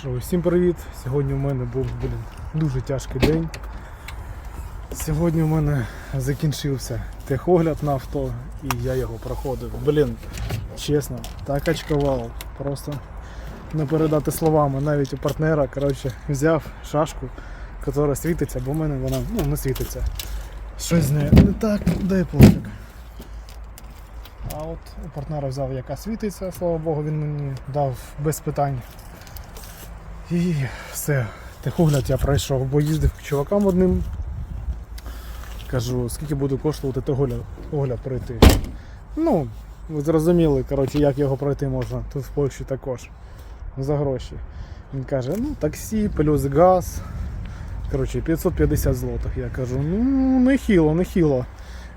Що, всім привіт! Сьогодні у мене був блін, дуже тяжкий день. Сьогодні у мене закінчився техогляд на авто і я його проходив. Блін, чесно, так очкував. Просто не передати словами. Навіть у партнера коротше, взяв шашку, яка світиться, бо в мене вона ну, не світиться. Щось з нею не так, дай пофіг. А от у партнера взяв, яка світиться, слава Богу, він мені дав без питань. І все, техогляд я пройшов, бо їздив к чувакам одним. Кажу, скільки буде коштувати техогляд огляд пройти. Ну, ви зрозуміли, коротше, як його пройти можна тут в Польщі також. За гроші. Він каже, ну таксі плюс газ. Коротше, 550 злотих. Я кажу, ну нехило, нехило.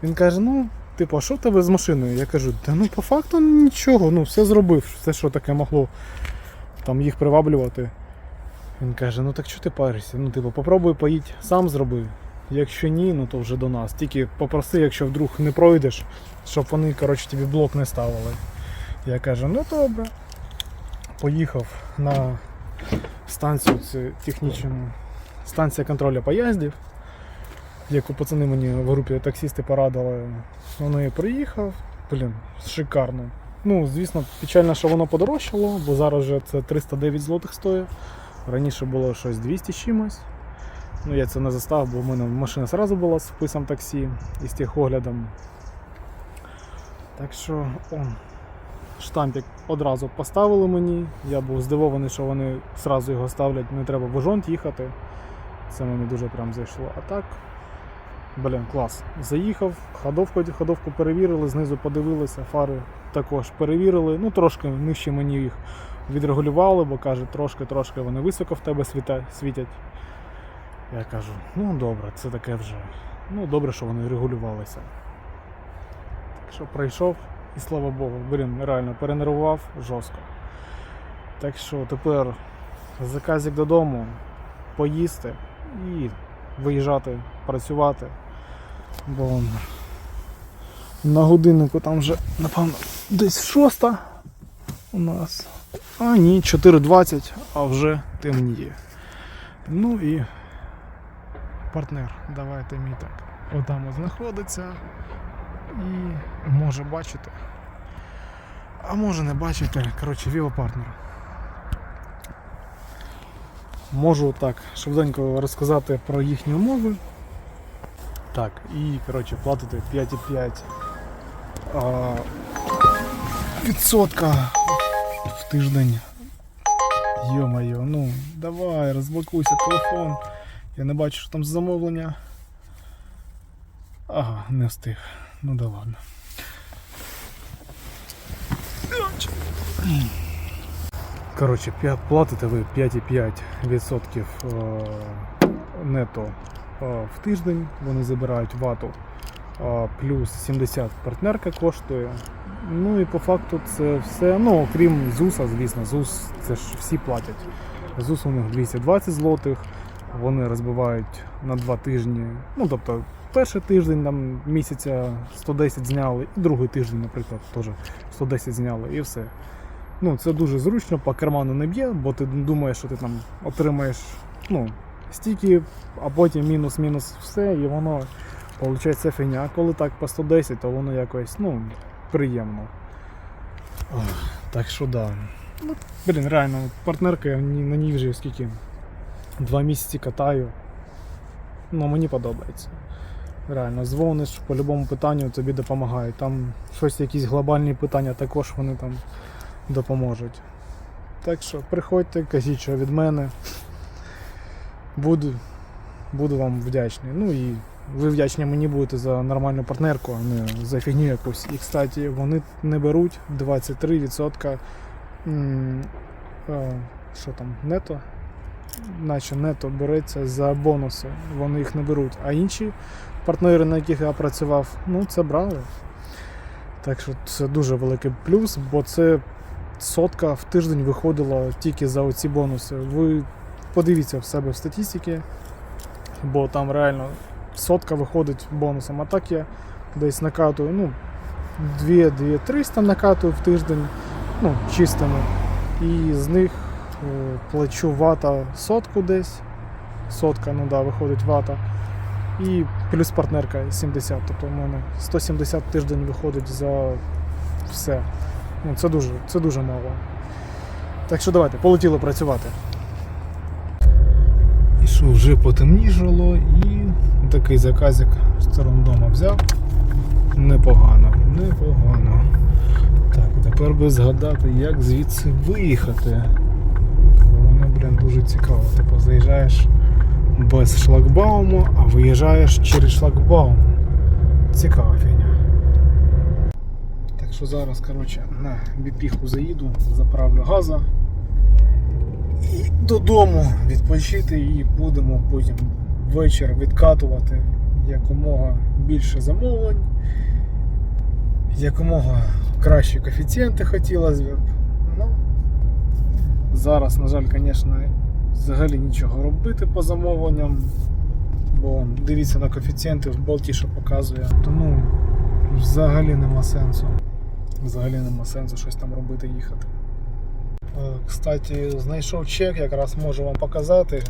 Він каже, ну, типу, а що в тебе з машиною? Я кажу, та ну по факту нічого, ну все зробив, все, що таке могло там їх приваблювати. Він каже, ну так що ти паришся? Ну, типу, попробуй поїдь, сам зроби. Якщо ні, ну то вже до нас. Тільки попроси, якщо вдруг не пройдеш, щоб вони, коротше, тобі блок не ставили. Я кажу, ну добре. Поїхав на станцію технічну, станція контролю поїздів, яку пацани мені в групі таксісти порадили. Неї приїхав, блін, шикарно. Ну, звісно, печально, що воно подорожчало, бо зараз вже це 309 злотих стоїть. Раніше було щось 200 з чимось. Ну, я це не застав, бо в мене машина одразу була з вписом таксі і з техоглядом. Так що, о, штампик одразу поставили мені. Я був здивований, що вони одразу його ставлять, не треба в Ужонт їхати. Це мені дуже прям зайшло. А так, блін, клас. Заїхав, ходовку, ходовку перевірили, знизу подивилися, фари також перевірили. Ну, трошки нижче мені їх відрегулювали, бо каже, трошки-трошки вони високо в тебе світять. Я кажу, ну добре, це таке вже. Ну, добре, що вони регулювалися. Так що пройшов і слава Богу, блін, реально перенервував жорстко. Так що тепер заказик додому, поїсти і виїжджати, працювати. Бо на годиннику там вже, напевно, десь шоста у нас. А ні, 4.20, а вже темніє. Ну і партнер, давайте мій так. Отам знаходиться і може бачити. А може не бачити. Коротше, Vivo партнер. Можу так швиденько розказати про їхні умови. Так, і коротше платити 5,5 а, відсотка в тиждень. Йо-моє, ну давай, розблокуйся телефон. Я не бачу, що там замовлення. Ага, не встиг. Ну да ладно. Коротше, платите ви 5,5% е, нето е, в тиждень. Вони забирають вату. е, Плюс 70 партнерка коштує. Ну і по факту це все. Ну, окрім ЗУСа, звісно, ЗУС це ж всі платять. ЗУС у них 220 злотих, вони розбивають на два тижні. Ну, тобто, перший тиждень там місяця 110 зняли, і другий тиждень, наприклад, теж 110 зняли, і все. Ну, це дуже зручно, по карману не б'є, бо ти думаєш, що ти там отримаєш ну, стільки, а потім мінус-мінус все, і воно виходить фігня. А коли так по 110, то воно якось ну, приємно. Ох, так що да. Ну, блін, реально, партнерка я на ній вже скільки? Два місяці катаю. Ну, мені подобається. Реально, дзвониш по будь-якому питанню, тобі допомагають. Там щось, якісь глобальні питання також вони там допоможуть. Так що приходьте, кажіть, що від мене. Буду, буду вам вдячний. Ну і ви вдячні мені будете за нормальну партнерку, а не за фігню якусь. І, кстати, вони не беруть 23% е, що там, нето. Наче нето береться за бонуси, вони їх не беруть. А інші партнери, на яких я працював, ну це брали. Так що це дуже великий плюс, бо це сотка в тиждень виходила тільки за оці бонуси. Ви подивіться в себе в статистики, бо там реально сотка виходить бонусом. А так я десь накатую, ну, 2-2-300 накатую в тиждень, ну, чистими. І з них Е, Плачу вата сотку десь. Сотка, ну да, виходить вата. І плюс партнерка 70. Тобто у мене 170 тиждень виходить за все. Ну, це дуже, це дуже мало. Так що давайте, полетіли працювати. І вже потемнішало і такий заказик сторону дома взяв. Непогано, непогано. Так, тепер би згадати, як звідси виїхати. Воно, блін, дуже цікаво. Типу заїжджаєш без шлагбауму, а виїжджаєш через шлагбаум. Цікава фігня. Так що зараз, коротше, на біпіху заїду, заправлю газа і додому відпочити і будемо потім вечір відкатувати якомога більше замовлень, якомога кращі коефіцієнти хотілося б. Ну, зараз, на жаль, звісно, взагалі нічого робити по замовленням, бо дивіться на коефіцієнти в болті, що показує. Тому взагалі нема сенсу. Взагалі нема сенсу щось там робити, їхати. Е, Кстати, знайшов чек, якраз можу вам показати.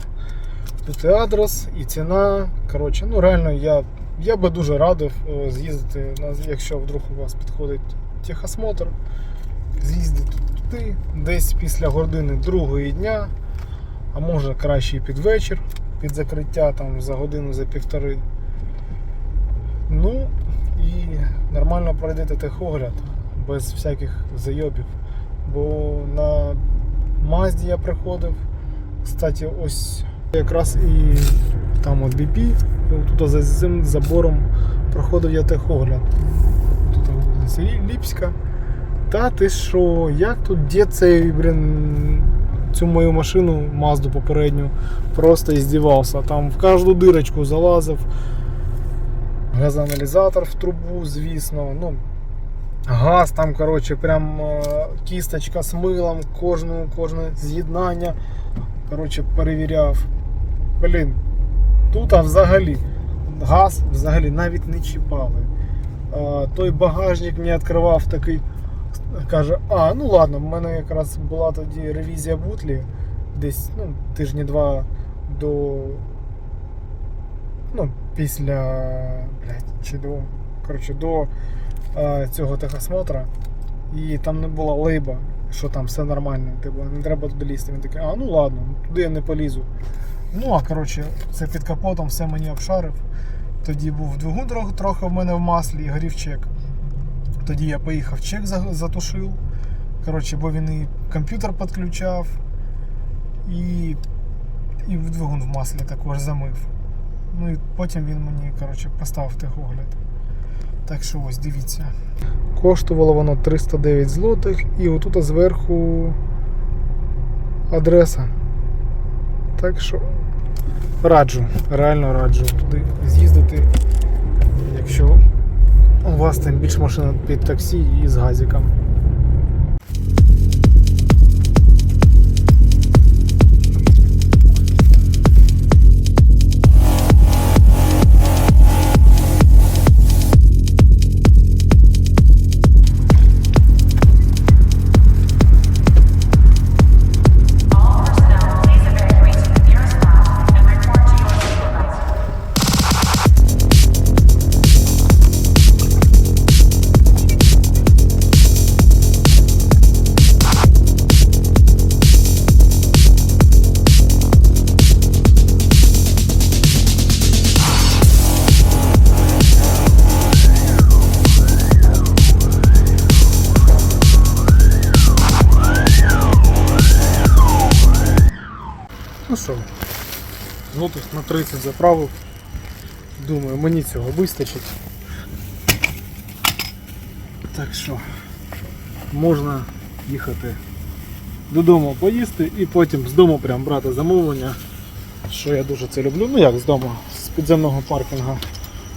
Тут і адрес, і ціна. Коротше, ну реально я, я би дуже радив е, з'їздити, якщо вдруг у вас підходить техосмотр, з'їздити туди, десь після години другої дня, а може краще і під вечір, під закриття там за годину, за півтори. Ну і нормально пройдете техогляд без всяких зайобів. Бо на Мазді я приходив. Кстати, ось якраз і там от BP, і тут за цим забором проходив я техогляд. Тут Ліпська. Та ти що, як тут дід цей, блін, цю мою машину, Мазду попередню, просто іздівався. Там в кожну дирочку залазив. Газоаналізатор в трубу, звісно. Ну, Газ там, коротше, прям е, кісточка з милом, кожну, кожне з'єднання. Коротше, перевіряв. Блін, тут а взагалі газ взагалі навіть не чіпали. Е, той багажник мені відкривав такий. Каже, а, ну ладно, в мене якраз була тоді ревізія бутлі десь ну, тижні два до. Ну, після. Блядь, чи до. Коротше, до цього техосмотра. І там не було лейба, що там все нормально, типу, не треба туди лізти. Він такий, а ну ладно, туди я не полізу. Ну, а коротше, це під капотом все мені обшарив. Тоді був двигун трохи, в мене в маслі і горів чек. Тоді я поїхав, чек затушив. Коротше, бо він і комп'ютер підключав, і, і двигун в маслі також замив. Ну і потім він мені коротше, поставив техогляд. Так що ось дивіться. Коштувало воно 309 злотих і отут зверху адреса. Так що раджу, реально раджу туди з'їздити, якщо у вас там більш машина під таксі і з газиком. Ну злотих на 30 заправив. Думаю, мені цього вистачить. Так що можна їхати додому поїсти і потім з дому прям брати замовлення. Що я дуже це люблю. Ну як з дому, з підземного паркінгу.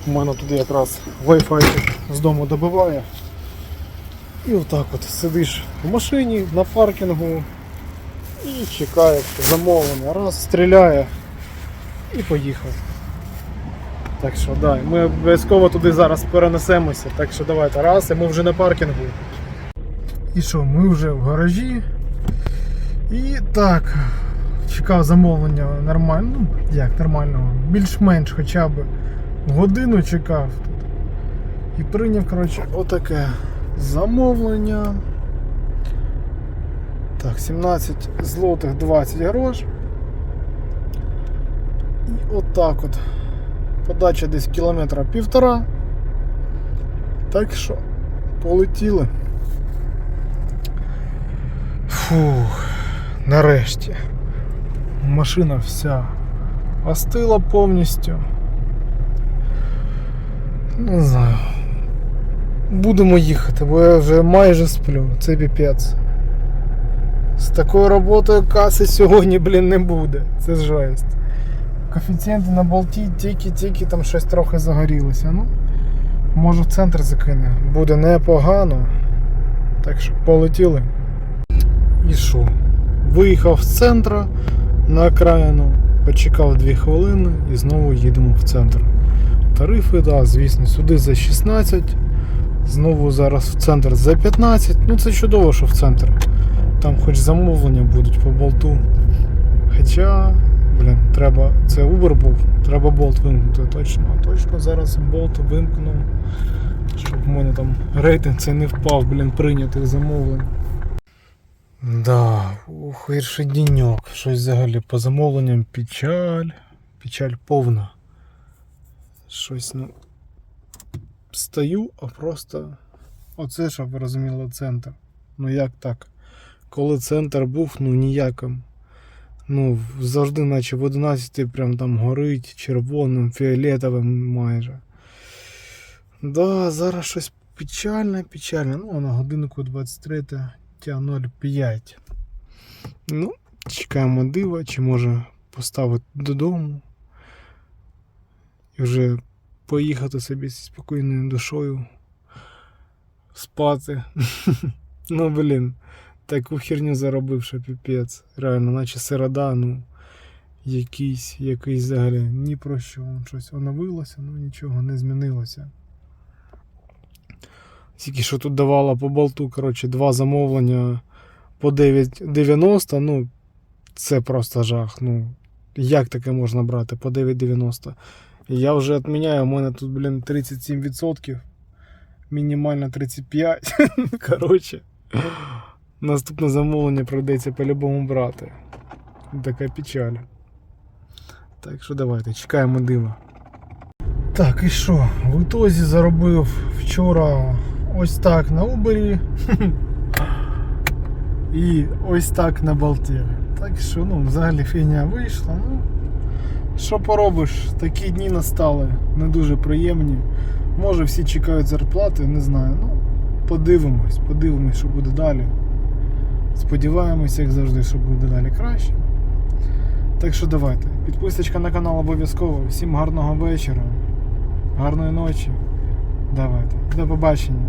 У мене туди якраз Wi-Fi з дому добиває. І отак от сидиш в машині на паркінгу, і чекає замовлення. Раз, стріляє і поїхав. Так що да, ми обов'язково туди зараз перенесемося. Так що давайте раз, і ми вже на паркінгу. І що, ми вже в гаражі. І так, чекав замовлення нормально. Ну, як нормального, більш-менш хоча б годину чекав. І прийняв, коротше, отаке замовлення. Так, 17 злотих 20 грош. І отак от. Подача десь кілометра півтора. Так що полетіли. Фух, нарешті. Машина вся остила повністю. Не знаю. Будемо їхати, бо я вже майже сплю. Це піпець. З такою роботою каси сьогодні, блін, не буде. Це жесть. Коефіцієнти на болті тільки-тільки там щось трохи загорілося. Ну, може в центр закине. Буде непогано. Так що полетіли. І що? Виїхав з центру на окраїну, почекав 2 хвилини і знову їдемо в центр. Тарифи, да, звісно, сюди за 16, знову зараз в центр за 15. Ну це чудово, що в центр. Там хоч замовлення будуть по болту. Хоча, блін, треба. Це Uber був, треба болт вимкнути точно. Точно зараз болт вимкну. Щоб в мене там рейтинг це не впав, блін, прийнятих замовлень. Да, ух, гірший деньок. Щось взагалі по замовленням печаль. Печаль повна. Щось, ну. Стою, а просто. Оце, щоб ви розуміли, центр. Ну як так? Коли центр був, ну ніяким. Ну, завжди, наче в 11 прям там горить червоним, фіолетовим майже. Да, зараз щось печальне, печальне. Ну, на годинку 23 05. Ну, чекаємо дива, чи може поставити додому. І вже поїхати собі зі спокійною душою спати. ну, блін, таку херню заробив, що піпець. Реально, наче середа, ну, якийсь, якийсь взагалі ні про що. Щось оновилося, ну нічого не змінилося. Тільки що тут давала по болту, коротше, два замовлення по 9,90. Ну, це просто жах. Ну, як таке можна брати по 9,90? Я вже відміняю, у мене тут, блін, 37%. Мінімально 35. Коротше. Наступне замовлення прийдеться по-любому брати. Така печаль. Так що давайте, чекаємо дива. Так, і що? В ітозі заробив вчора ось так на Uber і ось так на болті. Так що, ну, взагалі фігня вийшла. Ну, що поробиш, такі дні настали, не дуже приємні. Може всі чекають зарплати, не знаю. Ну, подивимось, подивимось, що буде далі. Сподіваємось, як завжди, що буде далі краще. Так що давайте. Підписочка на канал обов'язково. Всім гарного вечора, гарної ночі. Давайте. До побачення.